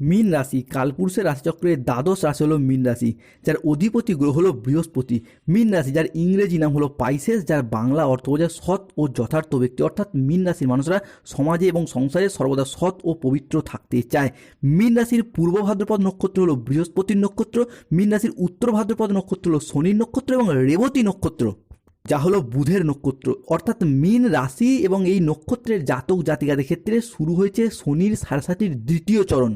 মীন রাশি, কালপুরুষের রাশিচক্রের দ্বাদশ রাশি হলো মীন রাশি, যার অধিপতি গ্রহ হলো বৃহস্পতি। মীন রাশি, যার ইংরেজি নাম হলো পাইসেস, যার বাংলা অর্থ বোঝায় সৎ ও যথার্থ ব্যক্তি। অর্থাৎ মীন রাশির মানুষরা সমাজে এবং সংসারে সর্বদা সৎ ও পবিত্র থাকতে চায়। মীন রাশির পূর্ব ভাদ্রপদ নক্ষত্র হলো বৃহস্পতির নক্ষত্র, মীন রাশির উত্তর ভাদ্রপদ নক্ষত্র হলো শনির নক্ষত্র এবং রেবতী নক্ষত্র, যা হলো বুধের নক্ষত্র। অর্থাৎ মীন রাশি এবং এই নক্ষত্রের জাতক জাতিকাদের ক্ষেত্রে শুরু হয়েছে শনির সাড়ে দ্বিতীয় চরণ।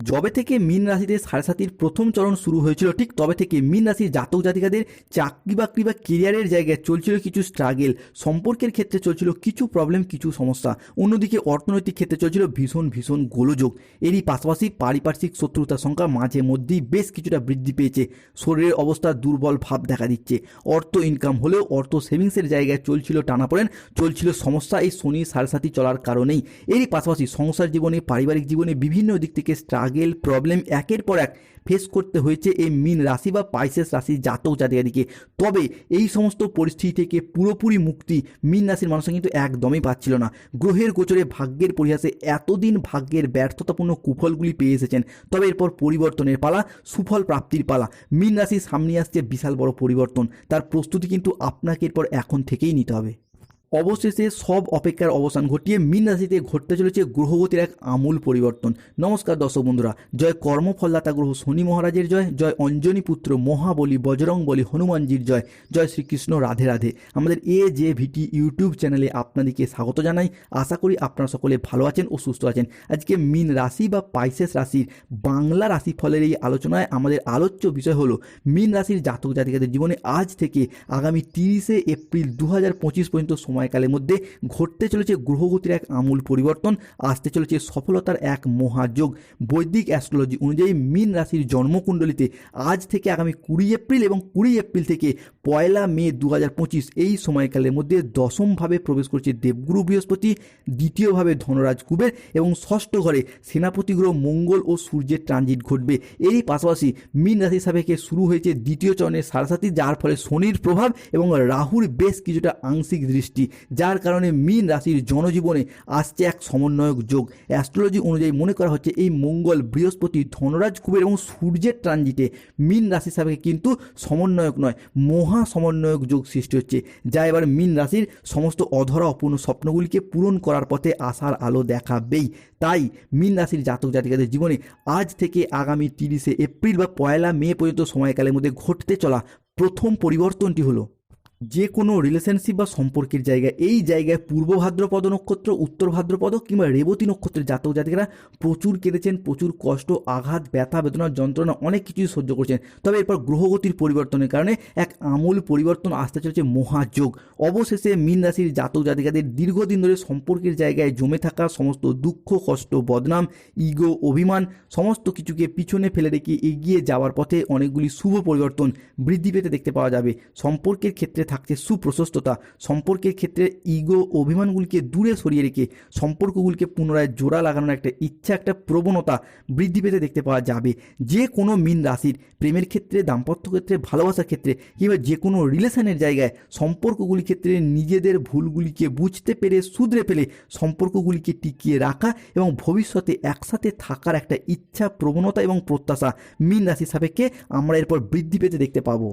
যবে থেকে মিন রাশিতে সাড়ে সাতির প্রথম চরণ শুরু হয়েছিল, ঠিক তবে থেকে মিন রাশির জাতক জাতিকাদের চাকরি বাকরি বা কেরিয়ারের জায়গায় চলছিল কিছু স্ট্রাগেল সম্পর্কের ক্ষেত্রে চলছিল কিছু প্রবলেম কিছু সমস্যা। অন্যদিকে অর্থনৈতিক ক্ষেত্রে চলছিল ভীষণ ভীষণ গোলযোগ। এরই পাশাপাশি পারিপার্শ্বিক শত্রুতার সংখ্যা মাঝে মধ্যেই বেশ কিছুটা বৃদ্ধি পেয়েছে। শরীরের অবস্থা দুর্বল ভাব দেখা দিচ্ছে। অর্থ ইনকাম হলেও অর্থ সেভিংসের জায়গায় চলছিল টানাপোড়েন চলছিল সমস্যা এই শনি সাড়ে সাতি চলার কারণেই। এরই পাশাপাশি সংসার জীবনে, পারিবারিক জীবনে বিভিন্ন দিক থেকে স্ট্রাগেল প্রবলেম একের পর এক ফেস করতে হয়েছে এই মিন রাশি বা পাইসেস রাশির জাতক জাতিকাদিকে তবে এই সমস্ত পরিস্থিতি থেকে পুরোপুরি মুক্তি মিন রাশির মানুষ কিন্তু একদমই পাচ্ছিল না। গ্রহের গোচরে ভাগ্যের পরিহাসে এতদিন ভাগ্যের ব্যর্থতাপূর্ণ কুফলগুলি পেয়ে এসেছেন। তবে এরপর পরিবর্তনের পালা, সুফল প্রাপ্তির পালা। মিন রাশির সামনে আসছে বিশাল বড় পরিবর্তন। তার প্রস্তুতি কিন্তু আপনাকে এরপর এখন থেকেই নিতে হবে। অবশেষে সব অপেক্ষার অবসান ঘটিয়ে মীন রাশিতে ঘটতে চলেছে গ্রহগতির এক আমূল পরিবর্তন। নমস্কার দর্শক বন্ধুরা, জয় কর্মফলদাতা গ্রহ শনি মহারাজের জয় জয় অঞ্জনী পুত্র মহাবলী বজরং বলি হনুমানজির জয় জয় শ্রীকৃষ্ণ রাধে রাধে। আমাদের এ জে ভিটি ইউটিউব চ্যানেলে আপনাদেরকে স্বাগত জানাই। আশা করি আপনারা সকলে ভালো আছেন ও সুস্থ আছেন। আজকে মীন রাশি বা পাইসেস রাশির বাংলা রাশিফলের এই আলোচনায় আমাদের আলোচ্য বিষয় হলো, মীন রাশির জাতক জাতিকাদের জীবনে আজ থেকে আগামী তিরিশে এপ্রিল দু হাজার পঁচিশ পর্যন্ত সময়কালের মধ্যে ঘটতে চলেছে গ্রহগতির এক আমূল পরিবর্তন, আসতে চলেছে সফলতার এক মহাযোগ। বৈদিক অ্যাস্ট্রোলজি অনুযায়ী মীন রাশির জন্মকুণ্ডলিতে আজ থেকে আগামী কুড়ি এপ্রিল এবং কুড়ি এপ্রিল থেকে পয়লা মে দু হাজার পঁচিশ এই সময়কালের মধ্যে দশমভাবে প্রবেশ করছে দেবগুরু বৃহস্পতি, দ্বিতীয়ভাবে ধনরাজ কুবের এবং ষষ্ঠ ঘরে সেনাপতি গ্রহ মঙ্গল ও সূর্যের ট্রানজিট ঘটবে। এরই পাশাপাশি মীন রাশি সাপেক্ষে শুরু হয়েছে দ্বিতীয় চরণের সারাসাতি যার ফলে শনির প্রভাব এবং রাহুর বেশ কিছুটা আংশিক দৃষ্টি। যার কারণে মীন রাশির জনজীবনে আসছে এক সমন্বয়ক যোগ। অ্যাস্ট্রোলজি অনুযায়ী মনে করা হচ্ছে এই মঙ্গল, বৃহস্পতি, ধনরাজ, কুবের এবং সূর্যের ট্রানজিটে মীন রাশির সাপেক্ষে কিন্তু সমন্বয়ক নয়, মহা সমন্বয়ক যোগ সৃষ্টি হচ্ছে, যা এবার মীন রাশির সমস্ত অধরা অপূর্ণ স্বপ্নগুলিকে পূরণ করার পথে আসার আলো দেখাবেই। তাই মীন রাশির জাতক জাতিকাদের জীবনে আজ থেকে আগামী তিরিশে এপ্রিল বা পয়লা মে পর্যন্ত সময়কালের মধ্যে ঘটতে চলা প্রথম পরিবর্তনটি হলো যে কোনো রিলেশনশিপ বা সম্পর্কের জায়গায়, এই জায়গায় পূর্ব ভাদ্রপদ নক্ষত্র, উত্তর ভাদ্রপদ কিংবা রেবতী নক্ষত্রের জাতক জাতিকেরা প্রচুর কেঁদেছেন, প্রচুর কষ্ট, আঘাত, ব্যথা, বেদনা, যন্ত্রণা, অনেক কিছুই সহ্য করছেন। তবে এরপর গ্রহগতির পরিবর্তনের কারণে এক আমূল পরিবর্তন আসতে চলেছে মহাযোগ। অবশেষে মীন রাশির জাতক জাতিকাদের দীর্ঘদিন ধরে সম্পর্কের জায়গায় জমে থাকা সমস্ত দুঃখ, কষ্ট, বদনাম ইগো অভিমান, সমস্ত কিছুকে পিছনে ফেলে রেখে এগিয়ে যাওয়ার পথে অনেকগুলি শুভ পরিবর্তন বৃদ্ধি পেতে দেখতে পাওয়া যাবে। সম্পর্কের ক্ষেত্রে থাকছে সুপ্রশস্ততা। সম্পর্কের ক্ষেত্রে ইগো অভিমানগুলিকে দূরে সরিয়ে রেখে সম্পর্কগুলিকে পুনরায় জোড়া লাগানোর একটা ইচ্ছা, একটা প্রবণতা বৃদ্ধি পেতে দেখতে পাওয়া যাবে। যে কোনো মিন রাশির প্রেমের ক্ষেত্রে, দাম্পত্য ক্ষেত্রে, ভালোবাসার ক্ষেত্রে কিংবা যে কোনো রিলেশনের জায়গায় সম্পর্কগুলির ক্ষেত্রে নিজেদের ভুলগুলিকে বুঝতে পেরে শুধরে ফেলে সম্পর্কগুলিকে টিকিয়ে রাখা এবং ভবিষ্যতে একসাথে থাকার একটা ইচ্ছা, প্রবণতা এবং প্রত্যাশা মিন রাশির সাপেক্ষে আমরা এরপর বৃদ্ধি পেতে দেখতে পাবো।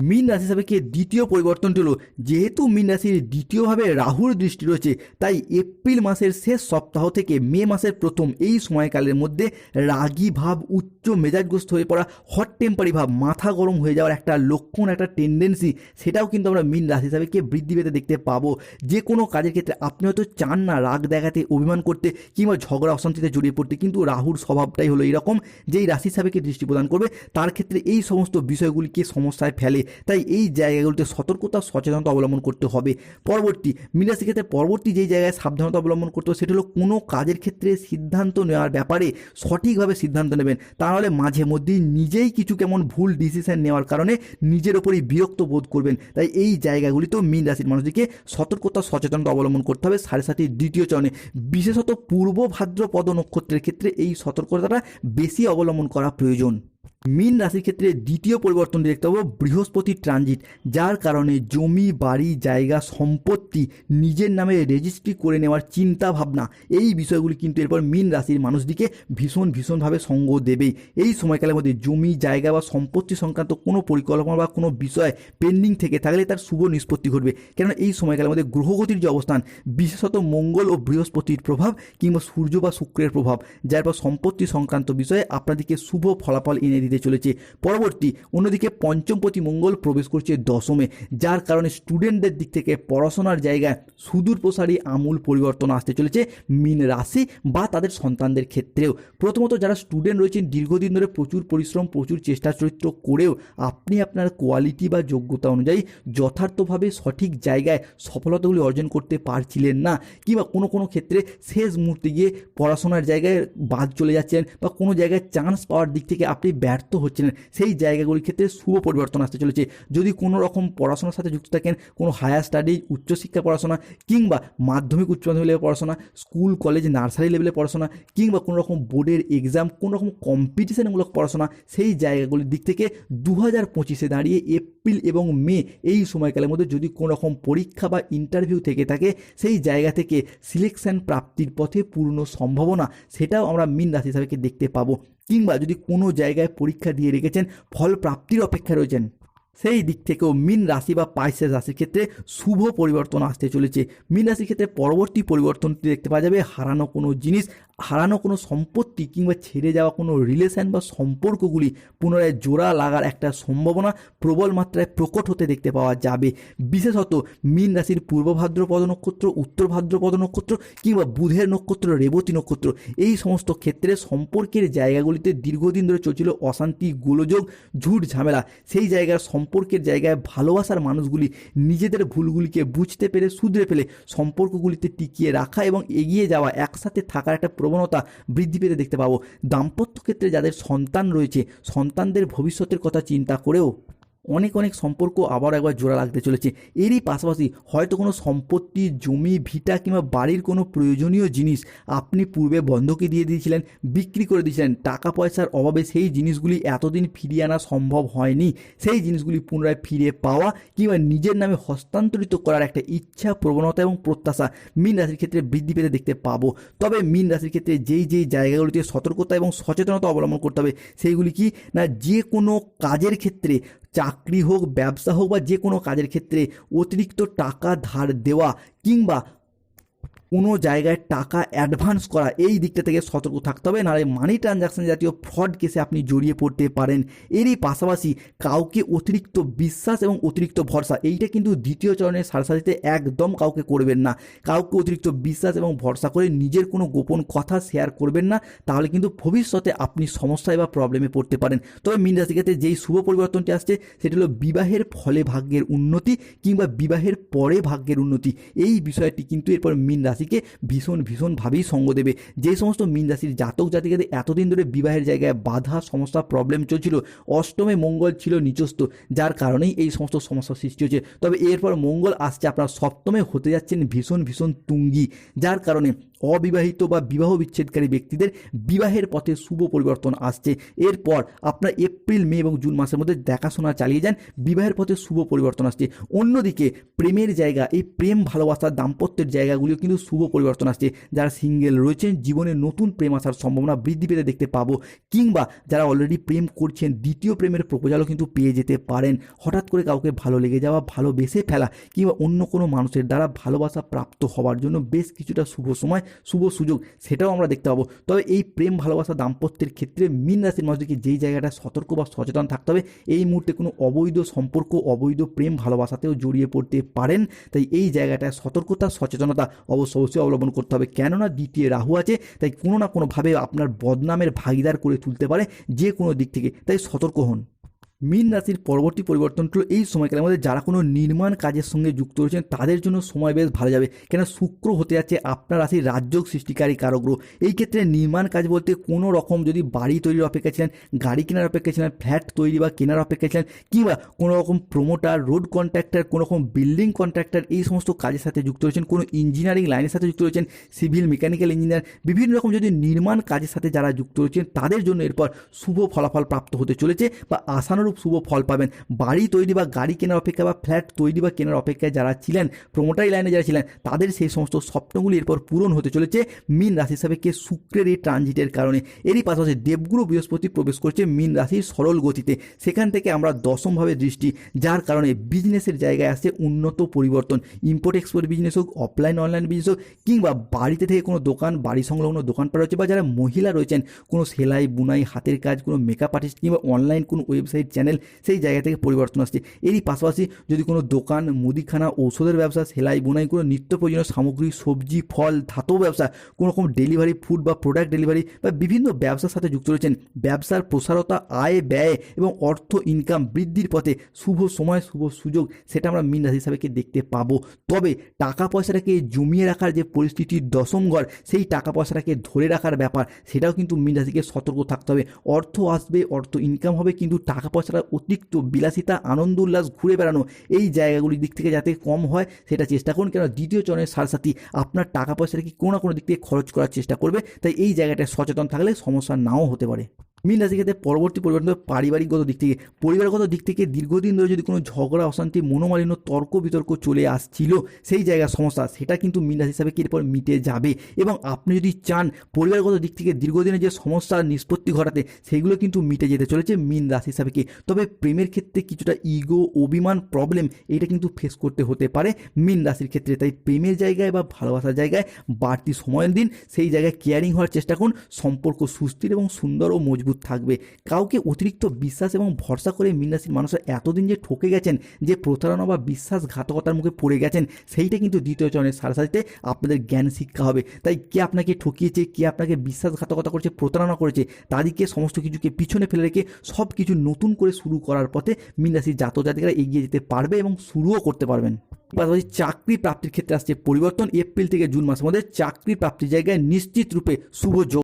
মীন রাশি সাপেক্ষে দ্বিতীয় পরিবর্তনটি হলো? যেহেতু মীন রাশির দ্বিতীয়ভাবে রাহুর দৃষ্টি রয়েছে, তাই এপ্রিল মাসের শেষ সপ্তাহ থেকে মে মাসের প্রথম এই সময়কালের মধ্যে রাগী ভাব, উচ্চ মেজাজগ্রস্ত হয়ে পড়া হট টেম্পারি ভাব, মাথা গরম হয়ে যাওয়ার একটা লক্ষণ, একটা টেন্ডেন্সি সেটাও কিন্তু আমরা মীন রাশি সাপেক্ষে বৃদ্ধি পেতে দেখতে পাবো। যে কোনো কাজের ক্ষেত্রে আপনি হয়তো চান না রাগ দেখাতে, অভিমান করতে কিংবা ঝগড়া, অশান্তিতে জড়িয়ে পড়তে, কিন্তু রাহুর স্বভাবটাই হলো এরকম, যেই রাশি সাপেক্ষে দৃষ্টি প্রদান করবে, তার ক্ষেত্রে এই সমস্ত বিষয়গুলিকে সমস্যায় ফেলে। তাই এই জায়গাগুলোতে সতর্কতা, সচেতনতা অবলম্বন করতে হবে। পরবর্তী মিলাসি ক্ষেত্রে পরবর্তী যেই জায়গায় সাবধানতা অবলম্বন করতে হবে, সেটা হলো কোনো কাজের ক্ষেত্রে সিদ্ধান্ত নেওয়ার ব্যাপারে সঠিকভাবে সিদ্ধান্ত নেবেন। তাহলে মাঝে মধ্যেই নিজেই কিছু কেমন ভুল ডিসিশন নেওয়ার কারণে নিজের ওপরেই বিরক্ত বোধ করবেন। তাই এই জায়গাগুলিতেও মীন রাশির মানুষদেরকে সতর্কতা, সচেতনতা অবলম্বন করতে হবে। সাড়ে সাতির দ্বিতীয় চরণে, বিশেষত পূর্ব ভাদ্রপদ নক্ষত্রের ক্ষেত্রে এই সতর্কতাটা বেশি অবলম্বন করা প্রয়োজন। মীন রাশির ক্ষেত্রে দ্বিতীয় পরিবর্তনটি দেখতে পাবো বৃহস্পতি ট্রানজিট যার কারণে জমি, বাড়ি, জায়গা, সম্পত্তি নিজের নামে রেজিস্ট্রি করে নেওয়ার চিন্তা ভাবনা। এই বিষয়গুলি কিন্তু এরপর মীন রাশির মানুষদিকে ভীষণ, ভীষণভাবে সঙ্গ দেবেই। এই সময়কালের মধ্যে জমি, জায়গা বা সম্পত্তি সংক্রান্ত কোনো পরিকল্পনা বা কোনো বিষয় পেন্ডিং থেকে থাকলে তার শুভ নিষ্পত্তি ঘটবে। কেননা এই সময়কালের মধ্যে গ্রহগতির যে অবস্থান, বিশেষত মঙ্গল ও বৃহস্পতির প্রভাব কিংবা সূর্য বা শুক্রের প্রভাব, যার পর সম্পত্তি সংক্রান্ত বিষয়ে আপনাদেরকে শুভ ফলাফল এনে দিতে চলেছে। পরবর্তী, অন্যদিকে পঞ্চমপতি মঙ্গল প্রবেশ করছে দশমে, যার কারণে স্টুডেন্টদের দিক থেকে পড়াশোনার জায়গায় সুদূর প্রসারী আমূল পরিবর্তন আসতে চলেছে মিন রাশি বা তাদের সন্তানদের ক্ষেত্রেও। প্রথমত, যারা স্টুডেন্ট রয়েছেন, দীর্ঘদিন ধরে প্রচুর পরিশ্রম, প্রচুর চেষ্টা, চরিত্র করেও আপনি আপনার কোয়ালিটি বা যোগ্যতা অনুযায়ী যথার্থভাবে সঠিক জায়গায় সফলতাগুলি অর্জন করতে পারছিলেন না কিংবা কোনো কোনো ক্ষেত্রে শেষ মুহূর্তে গিয়ে পড়াশোনার জায়গায় বাদ চলে যাচ্ছেন বা কোনো জায়গায় চান্স পাওয়ার দিক থেকে আপনি ব্যর্থ হচ্ছিলেন। সেই জায়গাগুলির ক্ষেত্রে শুভ পরিবর্তন আসতে চলেছে। যদি কোনো রকম পড়াশোনার সাথে যুক্ত থাকেন, কোনো হায়ার স্টাডি উচ্চশিক্ষা পড়াশোনা, কিংবা মাধ্যমিক উচ্চ মাধ্যমিক লেভেলে পড়াশোনা স্কুল কলেজ নার্সারি লেভেলে পড়াশোনা, কিংবা কোনো রকম বোর্ডের এক্সাম কোনো রকম কম্পিটিশনমূলক পড়াশোনা, সেই জায়গাগুলির দিক থেকে দু হাজার পঁচিশে দাঁড়িয়ে এপ্রিল এবং মে এই সময়কালের মধ্যে যদি কোনো রকম পরীক্ষা বা ইন্টারভিউ থেকে থাকে, সেই জায়গা থেকে সিলেকশন প্রাপ্তির পথে পূর্ণ সম্ভাবনা, সেটাও আমরা মিন রাশি হিসাবে দেখতে পাবো। কিংবা যদি কোনো জায়গায় পরীক্ষা দিয়ে রেখেছেন, ফল প্রাপ্তির অপেক্ষা রয়েছেন, সেই দিক থেকেও মিন রাশি বা পাইসের রাশির ক্ষেত্রে শুভ পরিবর্তন আসতে চলেছে। মিন রাশির ক্ষেত্রে পরবর্তী পরিবর্তনটি দেখতে পাওয়া যাবে, হারানো কোনো জিনিস হারানো কোনো সম্পত্তি কিংবা ছেড়ে যাওয়া কোনো রিলেশন বা সম্পর্কগুলি পুনরায় জোড়া লাগার একটা সম্ভাবনা প্রবল মাত্রায় প্রকট হতে দেখতে পাওয়া যাবে। বিশেষত মীন রাশির পূর্ব ভাদ্রপদ নক্ষত্র, উত্তর ভাদ্রপদ নক্ষত্র কিংবা বুধের নক্ষত্র, রেবতী নক্ষত্র এই সমস্ত ক্ষেত্রে সম্পর্কের জায়গাগুলিতে দীর্ঘদিন ধরে চলছিল অশান্তি, গোলযোগ, ঝুট ঝামেলা। সেই জায়গার সম্পর্কের জায়গায় ভালোবাসার মানুষগুলি নিজেদের ভুলগুলিকে বুঝতে পেরে, শুধরে ফেলে সম্পর্কগুলিতে টিকিয়ে রাখা এবং এগিয়ে যাওয়া, একসাথে থাকার একটা প্রবণতা বৃদ্ধি পেতে দেখতে পাবো। দাম্পত্য ক্ষেত্রে যাদের সন্তান রয়েছে, সন্তানদের ভবিষ্যতের কথা চিন্তা করেও অনেক অনেক সম্পর্ক আবার একবার জোড়া লাগতে চলেছে। এরই পাশাপাশি হয়তো কোনো সম্পত্তি, জমি, ভিটা কিংবা বাড়ির কোনো প্রয়োজনীয় জিনিস আপনি পূর্বে বন্ধকে দিয়ে দিয়েছিলেন, বিক্রি করে দিয়েছিলেন। টাকা পয়সার অভাবে সেই জিনিসগুলি এতদিন ফিরিয়ে আনা সম্ভব হয়নি। সেই জিনিসগুলি পুনরায় ফিরে পাওয়া কিংবা নিজের নামে হস্তান্তরিত করার একটা ইচ্ছা, প্রবণতা এবং প্রত্যাশা মিন রাশির ক্ষেত্রে বৃদ্ধি পেতে দেখতে পাবো। তবে মিন রাশির ক্ষেত্রে যেই যেই জায়গাগুলিতে সতর্কতা এবং সচেতনতা অবলম্বন করতে হবে, সেইগুলি কি? না যে কোনো কাজের ক্ষেত্রে চাকরি হোক ব্যবসা হোক বা যে কোনো কাজের ক্ষেত্রে অতিরিক্ত টাকা ধার দেওয়া কিংবা কোনো জায়গায় টাকা অ্যাডভান্স করা, এই দিকটা থেকে সতর্ক থাকতে হবে। নাহলে মানি ট্রানজাকশন জাতীয় ফ্রড কেসে আপনি জড়িয়ে পড়তে পারেন। এরই পাশাপাশি কাউকে অতিরিক্ত বিশ্বাস এবং অতিরিক্ত ভরসা, এইটা কিন্তু দ্বিতীয় চরণের সারসাথীতে একদম কাউকে করবেন না। কাউকে অতিরিক্ত বিশ্বাস এবং ভরসা করে নিজের কোনো গোপন কথা শেয়ার করবেন না, তাহলে কিন্তু ভবিষ্যতে আপনি সমস্যায় বা প্রবলেমে পড়তে পারেন। তবে মিন রাশি ক্ষেত্রে যেই শুভ পরিবর্তনটি আসছে, সেটি হলো বিবাহের ফলে ভাগ্যের উন্নতি কিংবা বিবাহের পরে ভাগ্যের উন্নতি। এই বিষয়টি কিন্তু এরপর মিন রাশিকে ভীষণ, ভীষণভাবেই সঙ্গ দেবে। যে সমস্ত মীন রাশির জাতক জাতিকাদের এতদিন ধরে বিবাহের জায়গায় বাধা, সমস্যা প্রবলেম চলছিল, অষ্টমে মঙ্গল ছিল নিচস্থ যার কারণেই এই সমস্ত সমস্যা সৃষ্টি হচ্ছে তবে এরপর মঙ্গল আসছে আপনার সপ্তমে হতে যাচ্ছেন ভীষণ ভীষণ তুঙ্গি, যার কারণে অবিবাহিত বা বিবাহ বিচ্ছেদকারী ব্যক্তিদের বিবাহের পথে শুভ পরিবর্তন আসছে। এরপর আপনার এপ্রিল, মে এবং জুন মাসের মধ্যে দেখাশোনা চালিয়ে যান, বিবাহের পথে শুভ পরিবর্তন আসছে। অন্যদিকে প্রেমের জায়গা, এই প্রেম ভালোবাসার দাম্পত্যের জায়গাগুলিও কিন্তু শুভ পরিবর্তন আসছে। যারা সিঙ্গেল রয়েছেন, জীবনে নতুন প্রেম আসার সম্ভাবনা বৃদ্ধি পেতে দেখতে পাবো। কিংবা যারা অলরেডি প্রেম করছেন, দ্বিতীয় প্রেমের প্রপোজালও কিন্তু পেয়ে যেতে পারেন। হঠাৎ করে কাউকে ভালো লেগে যাওয়া, ভালোবেসে ফেলা, কিংবা অন্য কোনো মানুষের দ্বারা ভালোবাসা প্রাপ্ত হওয়ার জন্য বেশ কিছুটা শুভ সময় শুভ সুযোগ, সেটাও আমরা দেখতে পাবো। তবে এই প্রেম, ভালোবাসা, দাম্পত্যের ক্ষেত্রে মিন রাশির মানুষদেরকে যেই জায়গাটা সতর্ক বা সচেতন থাকতে হবে, এই মুহূর্তে কোনো অবৈধ সম্পর্ক, অবৈধ প্রেম, ভালোবাসাতেও জড়িয়ে পড়তে পারেন। তাই এই জায়গাটায় সতর্কতা, সচেতনতা অবশ্য অবশ্যই অবলম্বন করতে হবে। কেননা দ্বিতীয় রাহু আছে, তাই কোনো না কোনোভাবে আপনার বদনামের ভাগিদার করে তুলতে পারে যে কোনো দিক থেকে। তাই সতর্ক হন। মীন রাশির পরবর্তী পরিবর্তনগুলো এই সময়কালের মধ্যে যারা কোনো নির্মাণ কাজের সঙ্গে যুক্ত রয়েছেন, তাদের জন্য সময় বেশ ভালো যাবে। কেন শুক্র হতে যাচ্ছে আপনার রাশির রাজ্য সৃষ্টিকারী কারগ্রহ এই ক্ষেত্রে নির্মাণ কাজ বলতে কোনো রকম যদি বাড়ি তৈরির অপেক্ষা ছিলেন, গাড়ি কেনার অপেক্ষা ছিলেন, ফ্ল্যাট তৈরি বা কেনার অপেক্ষা ছিলেন, কিংবা কোনো রকম প্রোমোটার রোড কন্ট্রাক্টর কোনো রকম বিল্ডিং কন্ট্রাক্টর এই সমস্ত কাজের সাথে যুক্ত রয়েছেন, কোনো ইঞ্জিনিয়ারিং লাইনের সাথে যুক্ত রয়েছেন সিভিল মেকানিক্যাল ইঞ্জিনিয়ার বিভিন্ন রকম যদি নির্মাণ কাজের সাথে যারা যুক্ত রয়েছেন, তাদের জন্য এরপর শুভ ফলাফল প্রাপ্ত হতে চলেছে বা আশানুরূপ শুভ ফল পাবেন। বাড়ি তৈরি বা গাড়ি কেনার অপেক্ষা বা ফ্ল্যাট তৈরি বা কেনার অপেক্ষায় যারা ছিলেন প্রমোটারি লাইনে যারা ছিলেন, তাদের সেই সমস্ত স্বপ্নগুলি এরপর পূরণ হতে চলেছে মিন রাশি হিসাবে কে শুক্রের এই ট্রানজিটের কারণে। এরই পাশাপাশি দেবগুরু বৃহস্পতি প্রবেশ করছে মিন রাশির সরল গতিতে। সেখান থেকে আমরা দশমভাবে দৃষ্টি, যার কারণে বিজনেসের জায়গায় আসছে উন্নত পরিবর্তন। ইম্পোর্ট এক্সপোর্ট বিজনেস হোক অফলাইন অনলাইন বিজনেস হোক, কিংবা বাড়িতে থেকে কোনো দোকান, বাড়ি সংলগ্ন দোকান দোকানপাট রয়েছে বা যারা মহিলা রয়েছেন, কোনো সেলাই, বুনাই, হাতের কাজ, কোনো মেকআপ আর্টিস্ট কিংবা অনলাইন কোনো ওয়েবসাইট চ্যানেল সেই জায়গা থেকে পরিবর্তন আসছে। এরই পাশাপাশি যদি কোনো দোকান, মুদিখানা, ঔষধের ব্যবসা, সেলাই, বোনাই কোনো নিত্য প্রয়োজনীয় সামগ্রী, সবজি, ফল, ধাতব ব্যবসা, কোনো রকম ডেলিভারি ফুড বা প্রোডাক্ট ডেলিভারি বা বিভিন্ন ব্যবসার সাথে যুক্ত রয়েছেন, ব্যবসার প্রসারতা, আয়, ব্যয় এবং অর্থ ইনকাম বৃদ্ধির পথে শুভ সময়, শুভ সুযোগ, সেটা আমরা মিন রাশি হিসাবে দেখতে পাবো? তবে টাকা পয়সাটাকে জমিয়ে রাখার যে পরিস্থিতির দশম ঘর, সেই টাকা পয়সাটাকে ধরে রাখার ব্যাপার, সেটাও কিন্তু মিন রাশিকে সতর্ক থাকতে হবে। অর্থ আসবে, অর্থ ইনকাম হবে, কিন্তু টাকা পয়সাটা অতিরিক্ত বিলাসিতা, আনন্দ, উল্লাস ঘুরে বেড়ানো এই জায়গাগুলির দিক থেকে যাতে কম হয়, সেটা চেষ্টা করুন। কেন দ্বিতীয় চরণের সাথী আপনার টাকা পয়সাটা কি কোনো না কোনো দিক থেকে খরচ করার চেষ্টা করবে। তাই এই জায়গাটায় সচেতন থাকলে সমস্যা নাও হতে পারে। মিন রাশি ক্ষেত্রে পরবর্তী পরিবর্তন পারিবারিকগত দিক থেকে। পরিবারগত দিক থেকে দীর্ঘদিন ধরে যদি কোনো ঝগড়া, অশান্তি, মনোমালিন্য, তর্ক, বিতর্ক চলে আসছিল, সেই জায়গার সমস্যা, সেটা কিন্তু মিন রাশি হিসাবে কি এরপর মিটে যাবে। এবং আপনি যদি চান পরিবারগত দিক থেকে দীর্ঘদিনের যে সমস্যার নিষ্পত্তি ঘটাতে, সেগুলো কিন্তু মিটে যেতে চলেছে মিন রাশি হিসাবে কি। তবে প্রেমের ক্ষেত্রে কিছুটা ইগো অভিমান প্রবলেম এটা কিন্তু ফেস করতে হতে পারে মিন রাশির ক্ষেত্রে। তাই প্রেমের জায়গায় বা ভালোবাসার জায়গায় বাড়তি সময় দিন, সেই জায়গায় কেয়ারিং হওয়ার চেষ্টা করুন। সম্পর্ক সুস্থির এবং সুন্দর ও মজবুত থাকবে। কাউকে অতিরিক্ত বিশ্বাস এবং ভরসা করে মিন রাশির মানুষরা এতদিন যে ঠকে গেছেন, যে প্রতারণা বা বিশ্বাসঘাতকতার মুখে পড়ে গেছেন, সেইটা কিন্তু দ্বিতীয় চরণের সারাসারিতে আপনাদের জ্ঞান শিক্ষা হবে। তাই কে আপনাকে ঠকিয়েছে, কে আপনাকে বিশ্বাসঘাতকতা করেছে, প্রতারণা করেছে, তাদেরকে সমস্ত কিছুকে পিছনে ফেলে রেখে সব কিছু নতুন করে শুরু করার পথে মিন রাশির জাতক জাতিকারা এগিয়ে যেতে পারবে এবং শুরুও করতে পারবেন। পাশাপাশি চাকরি প্রাপ্তির ক্ষেত্রে আসছে পরিবর্তন। এপ্রিল থেকে জুন মাসের মধ্যে চাকরি প্রাপ্তির জায়গায় নিশ্চিত রূপে শুভ যোগ